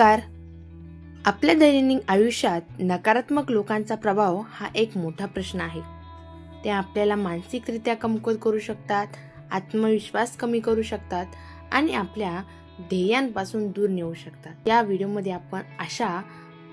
नमस्कार. आपल्या दैनंदिन आयुष्यात नकारात्मक लोकांचा प्रभाव हा एक मोठा प्रश्न आहे. ते आपल्याला मानसिकरित्या कमकुवत करू शकतात आत्मविश्वास कमी करू शकतात आणि आपल्या ध्येयांपासून दूर नेऊ शकतात. या व्हिडिओमध्ये आपण अशा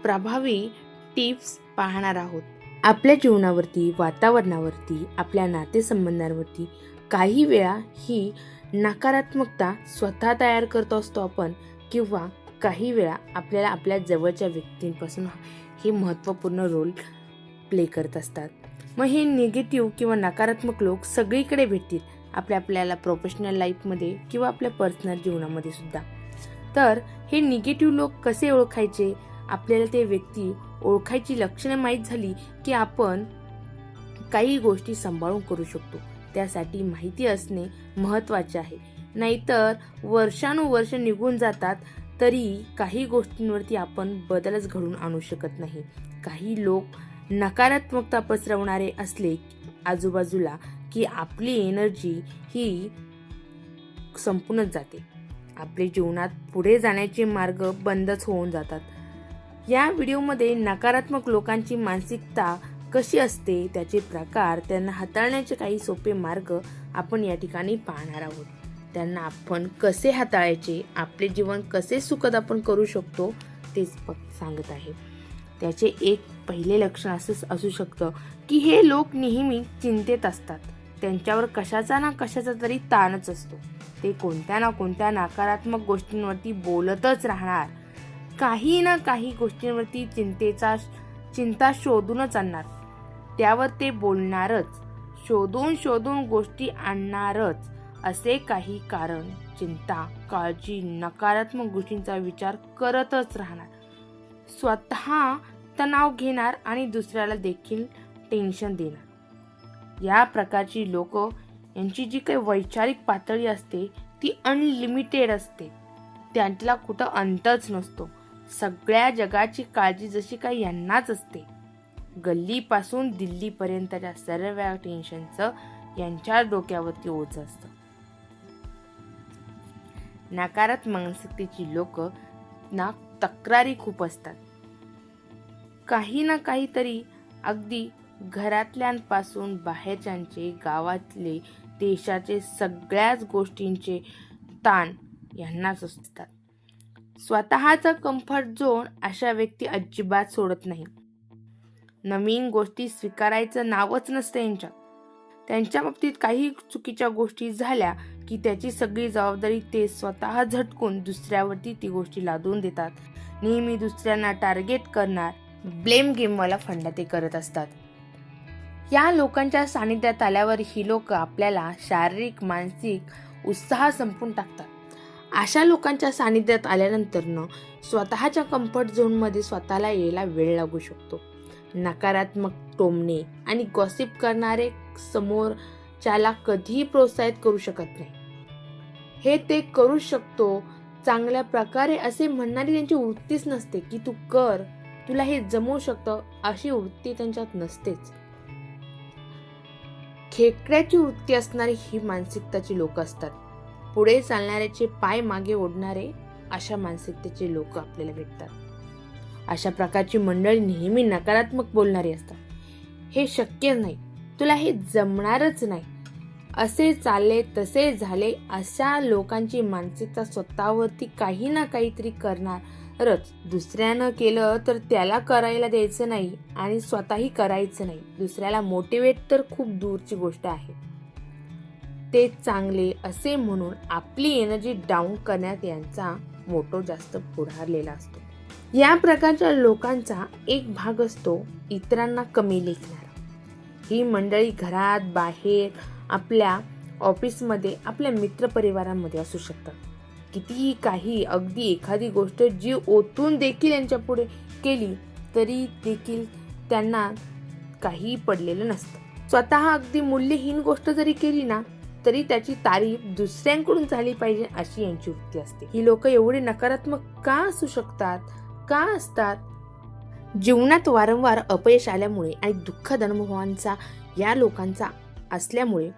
प्रभावी टिप्स पाहणार आहोत. आपल्या जीवनावरती वातावरणावरती आपल्या नातेसंबंधांवरती काही वेळा ही नकारात्मकता स्वतः तयार करत असतो आपण किंवा काही वेळा आपल्याला आपल्या जवळच्या व्यक्तींपासून हे महत्त्वपूर्ण रोल प्ले करत असतात. मग हे निगेटिव्ह किंवा नकारात्मक लोक सगळीकडे भेटतील आपल्या आपल्याला प्रोफेशनल लाईफमध्ये किंवा आपल्या पर्सनल जीवनामध्ये सुद्धा. तर हे निगेटिव्ह लोक कसे ओळखायचे? आपल्याला ते व्यक्ती ओळखायची लक्षणे माहीत झाली की आपण काही गोष्टी सांभाळून करू शकतो. त्यासाठी माहिती असणे महत्त्वाचे आहे. नाहीतर वर्षानुवर्ष निघून जातात तरी काही गोष्टींवरती आपण बदलच घडून आणू शकत नाही. काही लोक नकारात्मकता पसरवणारे असले आजूबाजूला की आपली एनर्जी ही संपूनच जाते. आपले जीवनात पुढे जाण्याचे मार्ग बंदच होऊन जातात. या व्हिडिओमध्ये नकारात्मक लोकांची मानसिकता कशी असते त्याचे प्रकार त्यांना हाताळण्याचे काही सोपे मार्ग आपण या ठिकाणी पाहणार आहोत. त्यांना आपण कसे हाताळायचे आपले जीवन कसे सुखद आपण करू शकतो तेच प- सांगत आहे. त्याचे एक पहिले लक्षण असं असू शकतं की हे लोक नेहमी चिंतेत असतात. त्यांच्यावर कशाचा ना कशाचा तरी ताणच असतो. ते कोणत्या ना कोणत्या नकारात्मक गोष्टींवरती बोलतच राहणार. काही ना काही गोष्टींवरती चिंतेचा चिंता शोधूनच आणणार. त्यावर ते बोलणारच. शोधून शोधून गोष्टी आणणारच. असे काही कारण चिंता काळजी नकारात्मक गोष्टींचा विचार करतच राहणार. स्वतः तणाव घेणार आणि दुसऱ्याला देखील टेन्शन देणार. या प्रकारची लोक यांची जी काही वैचारिक पातळी असते ती अनलिमिटेड असते. त्यांच्याला कुठं अंतच नसतो. सगळ्या जगाची काळजी जशी काही यांनाच असते. गल्लीपासून दिल्लीपर्यंतच्या सर्व टेन्शनचं यांच्या डोक्यावरती ओझ असतं. नकारात्मक मानसिकतेची लोक ना तक्रारी खूप असतात. काही ना काहीतरी अगदी घरातल्यांपासून बाहेरच्यांचे गावातले देशाचे सगळ्याच गोष्टींचे ताण यांनाच असतात. स्वतःचा कम्फर्ट झोन अशा व्यक्ती अजिबात सोडत नाही. नवीन गोष्टी स्वीकारायचं नावच नसतं यांच्यात. त्यांच्या बाबतीत काही चुकीच्या गोष्टी झाल्या की त्याची सगळी जबाबदारी ते स्वतः झटकून दुसऱ्यावरती ती गोष्टी लादून देतात. नेहमी दुसऱ्यांना टार्गेट करणार ब्लेम गेमवाला फंडा ते करत असतात. या लोकांच्या सानिध्यात आल्यावर ही लोक आपल्याला शारीरिक मानसिक उत्साह संपून टाकतात. अशा लोकांच्या सानिध्यात आल्यानंतरनं स्वतःच्या कम्फर्ट झोनमध्ये स्वतःला यायला वेळ लागू शकतो. नकारात्मक टोमणे आणि गॉसिप करणारे समोरच्याला कधीही प्रोत्साहित करू शकत नाही. हे ते करू शकतो. चांगल्या प्रकारे असे म्हणणारी त्यांची वृत्तीच नसते की तू कर तुला हे जमवू शकतं अशी वृत्ती त्यांच्यात नसतेच. खेकड्याची वृत्ती असणारी ही मानसिकताची लोक असतात. पुढे चालणाऱ्याचे पाय मागे ओढणारे अशा मानसिकतेचे लोक आपल्याला भेटतात. अशा प्रकारची मंडळी नेहमी नकारात्मक बोलणारी असतात. हे शक्य नाही. तुला हे जमणारच नाही. असे चालले तसे झाले. अशा लोकांची मानसिकता स्वतःवरती काही ना काहीतरी करणारच. दुसऱ्यानं केलं तर त्याला करायला द्यायचं नाही आणि स्वतःही करायचं नाही. दुसऱ्याला मोटिवेट तर खूप दूरची गोष्ट आहे. ते चांगले असे म्हणून आपली एनर्जी डाऊन करण्यात यांचा मोटो जास्त पुढारलेला असतो. या प्रकारच्या लोकांचा एक भाग असतो इतरांना कमी लेखणारा. ही मंडळी घरात बाहेर आपल्या ऑफिसमध्ये आपल्या मित्रपरिवारामध्ये असू शकतात. कितीही काही अगदी एखादी गोष्ट जी ओतून देखील यांच्या पुढे केली तरी देखील त्यांना काही पडलेलं नसतं. स्वतः अगदी मूल्यहीन गोष्ट जरी केली ना तरी त्याची तारीफ दुसऱ्यांकडून झाली पाहिजे अशी यांची वृत्ती असते. ही लोक एवढे नकारात्मक का असू शकतात का असतात? जीवनात वारंवार अपयश आल्यामुळे आणि दुःखद अनुभवांचा या लोकांचा असल्यामुळे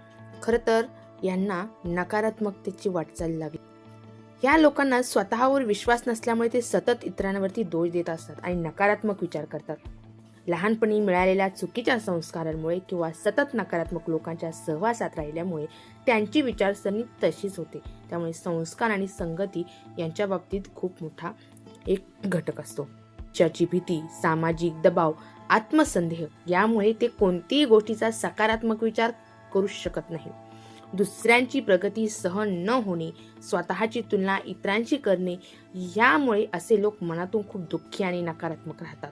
खरं तर यांना नकारात्मकतेची वाटचाल लागली. या लोकांना स्वतःवर विश्वास नसल्यामुळे ते सतत इतरांवरती दोष देत असतात आणि नकारात्मक विचार करतात. लहानपणी मिळालेल्या चुकीच्या संस्कारांमुळे किंवा सतत नकारात्मक लोकांच्या सहवासात राहिल्यामुळे त्यांची विचारसरणी तशीच होते. त्यामुळे संस्कार आणि संगती यांच्या बाबतीत खूप मोठा एक घटक असतो. च्याची भीती सामाजिक दबाव आत्मसंदेह. यामुळे ते कोणतीही गोष्टीचा सकारात्मक विचार करू शकत नाही. दुसऱ्यांची प्रगती सहन न होणे स्वतःची तुलना इतरांशी करणे यामुळे असे लोक मनातून खूप दुःखी आणि नकारात्मक राहतात.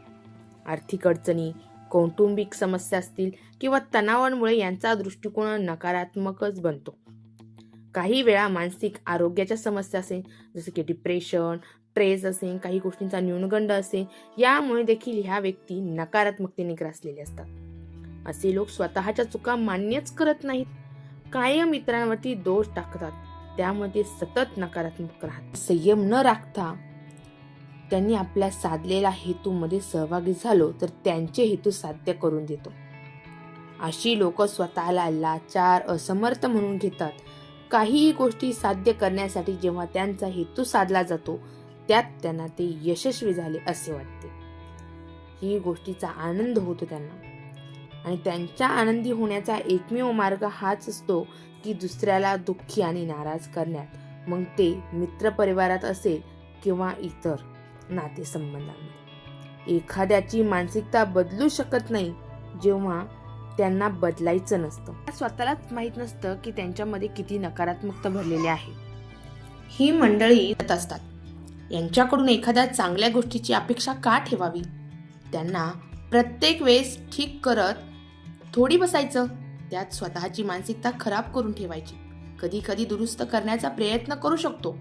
आर्थिक अडचणी कौटुंबिक समस्या असतील किंवा तणावांमुळे यांचा दृष्टिकोन नकारात्मकच बनतो. काही वेळा मानसिक आरोग्याच्या समस्या असेल जसं की डिप्रेशन ट्रेस असेल काही गोष्टींचा न्यूनगंड असेल यामुळे देखील ह्या व्यक्ती नकारात्मकतेने ग्रासलेले असतात. असे लोक स्वतःच्या चुका मान्यच करत नाहीत. कायम इतरांवरती दोष टाकतात. त्यामध्ये सतत नकारात्मक राहतात. संयम न राखता त्यांनी आपल्या साधलेल्या हेतूमध्ये सहभागी झालो तर त्यांचे हेतू साध्य करून देतो. अशी लोक स्वतःला लाचार असमर्थ म्हणून घेतात. काहीही गोष्टी साध्य करण्यासाठी जेव्हा त्यांचा हेतू साधला जातो त्यात त्यांना ते यशस्वी झाले असे वाटते. ही गोष्टीचा आनंद होतो त्यांना. आणि त्यांच्या आनंदी होण्याचा एकमेव मार्ग हाच असतो की दुसऱ्याला दुःखी आणि नाराज करण्यात. मग ते मित्रपरिवारात असेल किंवा इतर नातेसंबंधांमध्ये. एखाद्याची मानसिकता बदलू शकत नाही जेव्हा त्यांना बदलायचं नसतं. स्वतःलाच माहीत नसतं की त्यांच्यामध्ये किती नकारात्मकता भरलेली आहे. ही मंडळी असतात. यांच्याकडून एखाद्या चांगल्या गोष्टीची अपेक्षा का ठेवावी? त्यांना प्रत्येक वेळेस ठीक करत थोडी बसायचं. त्यात स्वतःची मानसिकता खराब करून ठेवायची. कधी कधी दुरुस्त करण्याचा प्रयत्न करू शकतो.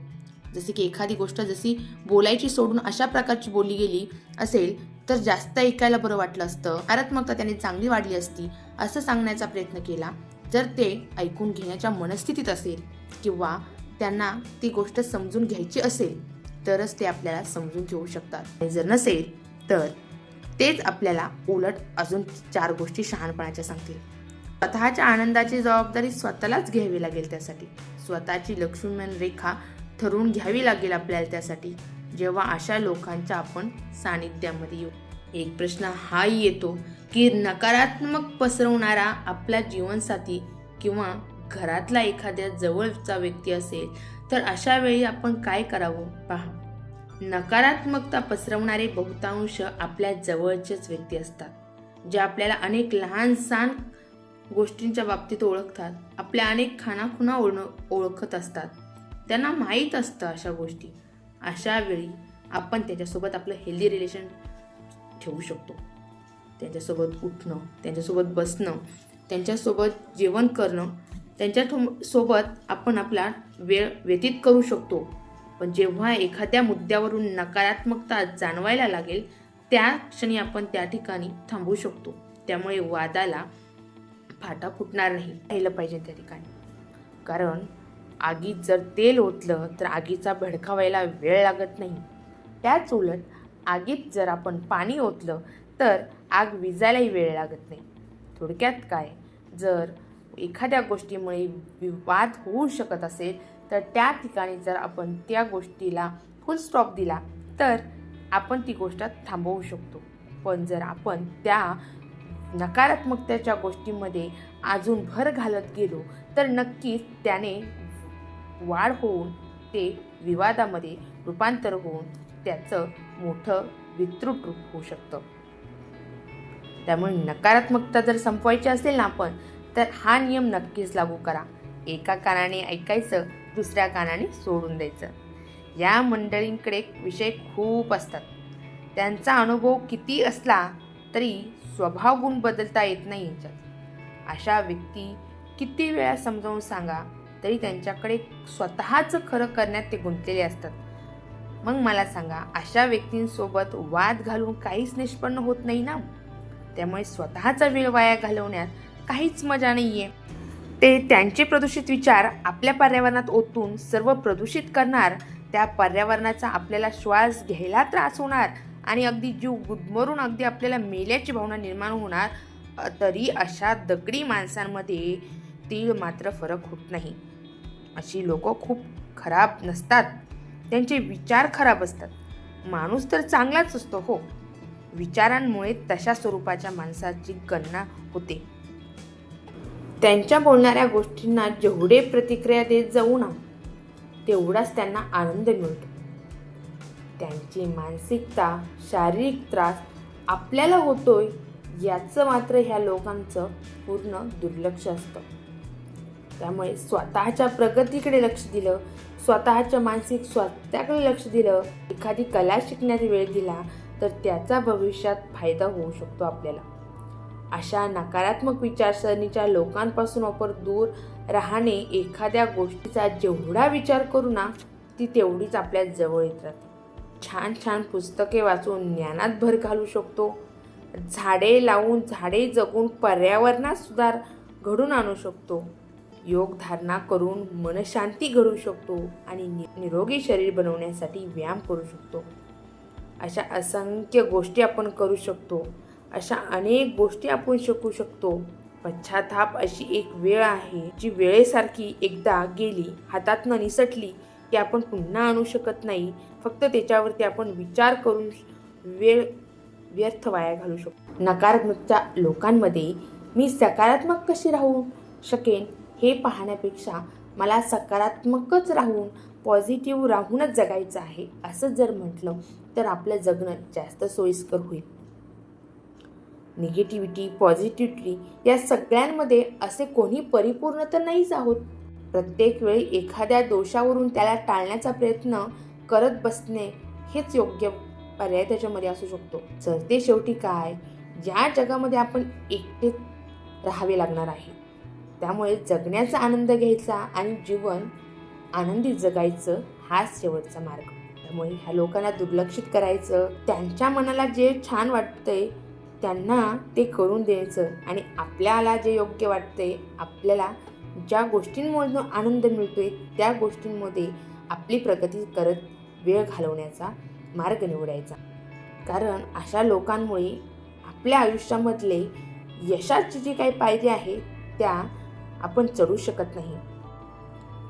जसे की एखादी गोष्ट जशी बोलायची सोडून अशा प्रकारची बोलली गेली असेल तर जास्त ऐकायला बरं वाटलं असतं. सकारात्मकता त्याने चांगली वाढली असती असं सांगण्याचा प्रयत्न केला. जर ते ऐकून घेण्याच्या मनस्थितीत असेल किंवा त्यांना ती गोष्ट समजून घ्यायची असेल तरच ते आपल्याला समजून घेऊ शकतात. आणि जर नसेल तर तेच आपल्याला उलट अजून चार गोष्टी शहाणपणाच्या सांगतील. स्वतःच्या आनंदाची जबाबदारी स्वतःलाच घ्यावी लागेल त्यासाठी. स्वतःची लक्ष्मण रेखा ठरवून घ्यावी लागेल आपल्याला त्यासाठी. जेव्हा अशा लोकांच्या आपण सानिध्यामध्ये येऊ. एक प्रश्न हाही येतो की नकारात्मक पसरवणारा आपला जीवनसाथी किंवा घरातला एखाद्या जवळचा व्यक्ती असेल तर अशा वेळी आपण काय करावं? पहा. नकारात्मकता पसरवणारे बहुतांश आपल्या जवळचेच व्यक्ती असतात जे आपल्याला अनेक लहान सहान गोष्टींच्या बाबतीत ओळखतात आपल्या अनेक खानाखुणा ओळ ओळखत असतात. त्यांना माहीत असतं अशा गोष्टी. अशा वेळी आपण त्याच्यासोबत आपलं हेल्दी रिलेशन ठेवू शकतो. त्यांच्यासोबत उठणं त्यांच्यासोबत बसणं त्यांच्यासोबत जेवण करणं त्यांच्यासोबत आपण आपला वेळ व्यतीत करू शकतो. पण जेव्हा एखाद्या मुद्द्यावरून नकारात्मकता जाणवायला लागेल त्या क्षणी आपण त्या ठिकाणी थांबू शकतो. त्यामुळे वादाला फाटा फुटणार नाही राहिलं पाहिजे त्या ठिकाणी. कारण आगीत जर तेल ओतलं तर आगीचा भडकावायला वेळ लागत नाही. त्याच उलट आगीत जर आपण पाणी ओतलं तर आग विजायलाही वेळ लागत नाही. थोडक्यात काय? जर एखाद्या गोष्टीमुळे विवाद होऊ शकत असेल तर त्या ठिकाणी जर आपण त्या गोष्टीला फुल स्टॉप दिला तर आपण ती गोष्ट थांबवू शकतो. पण जर आपण त्या नकारात्मकतेच्या गोष्टीमध्ये अजून भर घालत गेलो तर नक्कीच त्याने वाढ होऊन ते विवादामध्ये रूपांतर होऊन त्याचं मोठं विस्तृत रूप होऊ शकतं. त्यामुळे नकारात्मकता जर संपवायची असेल ना आपण तर हा नियम नक्कीच लागू करा. एका कानाने ऐकायचं दुसऱ्या कानाने सोडून द्यायचं. या मंडळींकडे विषय खूप असतात. त्यांचा अनुभव किती असला तरी स्वभाव गुण बदलता येत नाही यांच्यात. अशा व्यक्ती किती वेळा समजावून सांगा तरी त्यांच्याकडे स्वतःचं खरं करण्यात ते गुंतलेले असतात. मग मला सांगा अशा व्यक्तींसोबत वाद घालून काहीच निष्पन्न होत नाही ना? त्यामुळे स्वतःचा वेळ वाया घालवण्यात काहीच मजा नाहीये. ते त्यांचे प्रदूषित विचार आपल्या पर्यावरणात ओतून सर्व प्रदूषित करणार त्या पर्यावरणाचा आपल्याला श्वास घ्यायला त्रास होणार आणि अगदी जीव गुदमरून अगदी आपल्याला मेल्याची भावना निर्माण होणार तरी अशा दगडी माणसांमध्ये तीळ मात्र फरक होत नाही. अशी लोक खूप खराब नसतात. त्यांचे विचार खराब असतात. माणूस तर चांगलाच असतो हो. विचारांमुळे तशा स्वरूपाच्या माणसाची गणना होते. त्यांच्या बोलणाऱ्या गोष्टींना जेवढे प्रतिक्रिया देत जाऊ ना तेवढाच त्यांना आनंद मिळतो. त्यांची मानसिकता शारीरिक त्रास आपल्याला होतोय याचं मात्र ह्या लोकांचं पूर्ण दुर्लक्ष असतं. त्यामुळे स्वतःच्या प्रगतीकडे लक्ष दिलं स्वतःच्या मानसिक स्वास्थ्याकडे लक्ष दिलं एखादी कला शिकण्यात वेळ दिला तर त्याचा भविष्यात फायदा होऊ शकतो आपल्याला. अशा नकारात्मक विचारसरणीच्या लोकांपासून आपण दूर राहणे एखाद्या गोष्टीचा जेवढा विचार करू ना ती तेवढीच आपल्या जवळ येत राहते. छान छान पुस्तके वाचून ज्ञानात भर घालू शकतो. झाडे लावून झाडे जगून पर्यावरणात सुधार घडून आणू शकतो. योगधारणा करून मनशांती घडू शकतो आणि नि- निरोगी शरीर बनवण्यासाठी व्यायाम करू शकतो. अशा असंख्य गोष्टी आपण करू शकतो. अशा अनेक गोष्टी आपण शिकू शकतो. पश्चाताप अशी एक वेळ आहे जी वेळेसारखी एकदा गेली हातातनं निसटली की आपण पुन्हा आणू शकत नाही. फक्त त्याच्यावरती आपण विचार करून वेळ व्यर्थ वाया घालू शकतो. नकारात्मकच्या लोकांमध्ये मी सकारात्मक कशी राहू शकेन हे पाहण्यापेक्षा मला सकारात्मकच राहून पॉझिटिव्ह राहूनच जगायचं आहे असं जर म्हटलं तर आपलं जगणं जास्त सोयीस्कर होईल. निगेटिव्हिटी पॉझिटिव्हिटी या सगळ्यांमध्ये असे कोणी परिपूर्ण तर नाहीच आहोत. प्रत्येक वेळी एखाद्या दोषावरून त्याला टाळण्याचा प्रयत्न करत बसणे हेच योग्य पर्याय त्याच्यामध्ये असू शकतो. सरते शेवटी काय? ज्या जगामध्ये आपण एकटे राहावे लागणार आहे. त्यामुळे जगण्याचा आनंद घ्यायचा आणि जीवन आनंदी जगायचं हाच शेवटचा मार्ग. त्यामुळे ह्या लोकांना दुर्लक्षित करायचं त्यांच्या मनाला जे छान वाटतंय त्यांना ते करून द्यायचं आणि आपल्याला जे योग्य वाटते आपल्याला ज्या गोष्टींमधून आनंद मिळतोय त्या गोष्टींमध्ये आपली प्रगती करत वेळ घालवण्याचा मार्ग निवडायचा. कारण अशा लोकांमुळे आपल्या आयुष्यामधले यशाची जी काही पायरी आहे त्या आपण चढू शकत नाही.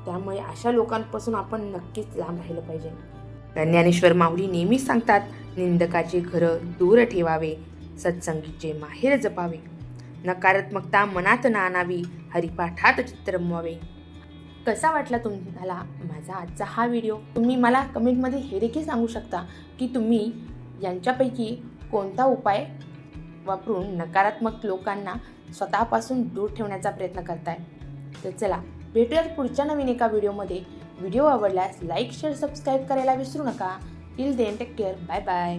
त्यामुळे अशा लोकांपासून आपण नक्कीच लांब राहिलं पाहिजे. ज्ञानेश्वर माऊली नेहमी सांगतात निंदकाचे घरं दूर ठेवावे सत्संगीचे माहेर जपावे. नकारात्मकता मनात ना आणावी हरिपाठात चित्त रमवावे कसा वाटला तुम्हाला माझा आजचा हा व्हिडिओ? तुम्ही मला कमेंटमध्ये हे देखील सांगू शकता की तुम्ही यांच्यापैकी कोणता उपाय वापरून नकारात्मक लोकांना स्वतःपासून दूर ठेवण्याचा प्रयत्न करताय? तर चला भेटूयात पुढच्या नवीन एका व्हिडिओमध्ये. व्हिडिओ आवडल्यास लाईक शेअर सबस्क्राईब करायला विसरू नका. Till then take care bye bye